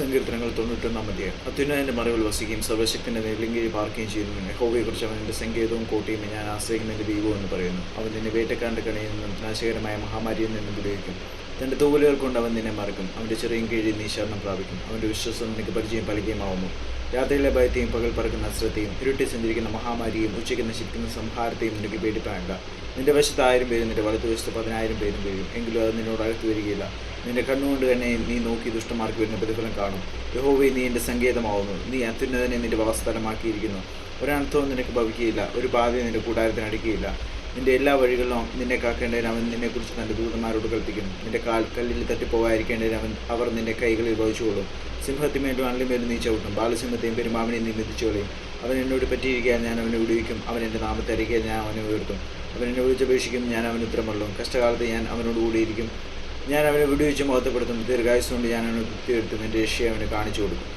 സങ്കീർത്തനങ്ങൾ തൊണ്ണൂറ്റൊന്നാം അധ്യായം. അത്യുന്നതിന്റെ മറവിൽ വസിക്കുകയും സർവശക്തിന്റെ നെല്ലിങ്കീഴ് പാർക്കുകയും ചെയ്യുന്നു. ഹോവയെക്കുറിച്ച് അവൻ സങ്കേതവും കോട്ടയും ഞാൻ ആശ്രയിക്കുന്ന എന്റെ ദൈവവും എന്ന് പറയുന്നു. അവൻ നിന്നെ വേട്ടക്കാരന്റെ കണിയിൽ നിന്നും നാശകരമായ മഹാമാരിയിൽ നിന്നും വിടുവിക്കും. തന്റെ തൂവലുകൾ കൊണ്ട് അവൻ നിന്നെ മറക്കും. അവന്റെ ചെറിയ കീഴിൽ നീ ശരണം പ്രാപിക്കും. അവന്റെ വിശ്വാസം നിനക്ക് പരിചയം പലികയുമാവുന്നു. രാത്രിയിലെ ഭയത്തെയും പകൽ പറക്കുന്ന അശ്രദ്ധയും ഇരുട്ടി സഞ്ചരിക്കുന്ന മഹാമാരിയും ഉച്ചയ്ക്ക് നശിക്കുന്ന സംഹാരത്തെയും നിനക്ക് പേടിപ്പാണ്ട നിന്റെ വശത്ത് ആയിരം പേരും നിന്റെ വലതുവശത്ത് പതിനായിരം പേരും വീഴും. എങ്കിലും അത് നിന്നോട് അകത്ത് വരികയില്ല. നിന്റെ കണ്ണുകൊണ്ട് തന്നെ നീ നോക്കി ദുഷ്ടമാർക്ക് വരുന്ന പ്രതിഫലം കാണും. യഹോവെ നീ എന്റെ സങ്കേതമാവുന്നു. നീ അത്യുന്നതനെ നിന്റെ വാസസ്ഥലമാക്കിയിരിക്കുന്നു. ഒരനർത്ഥവും നിനക്ക് ഭവിക്കുകയില്ല. ഒരു ബാധയും നിന്റെ കൂടാരത്തിന് അടിക്കുകയില്ല. നിന്റെ എല്ലാ വഴികളിലും നിന്നെ കാക്കേണ്ടതിന് അവൻ നിന്നെക്കുറിച്ച് തന്റെ ദൂതന്മാരോട് കൽപ്പിക്കുന്നു. നിന്റെ കാൽ കല്ലിൽ തട്ടിപ്പോകാതിരിക്കേണ്ടതിന് അവൻ അവർ നിന്റെ കൈകളിൽ വഹിച്ചുകൊള്ളും. സിംഹത്തിമേലും അള്ളിമേലും നീ ചവിട്ടും. ബാലസിംഹത്തെയും പെരുമാവിനെയും നീ അവൻ എന്നോട് പറ്റിയിരിക്കാൻ ഞാൻ അവനെ വിടുവിക്കും. അവൻ എന്റെ നാമത്തെ അരികെ ഞാൻ അവനെ ഉയർത്തും. അവൻ എന്നെ വിളിച്ചപേക്ഷിക്കും ഞാൻ അവന് ഉത്തരമുള്ളൂ കഷ്ടകാലത്ത് ഞാൻ അവനോട് കൂടിയിരിക്കും. ഞാൻ അവനെ വിടുവിച്ച് മുഖത്തപ്പെടുത്തും ദീർഘായുസ് കൊണ്ട് ഞാൻ അവനെ തൃപ്തിയെടുത്തും എന്റെ രക്ഷയെ അവന് കാണിച്ചു കൊടുക്കും.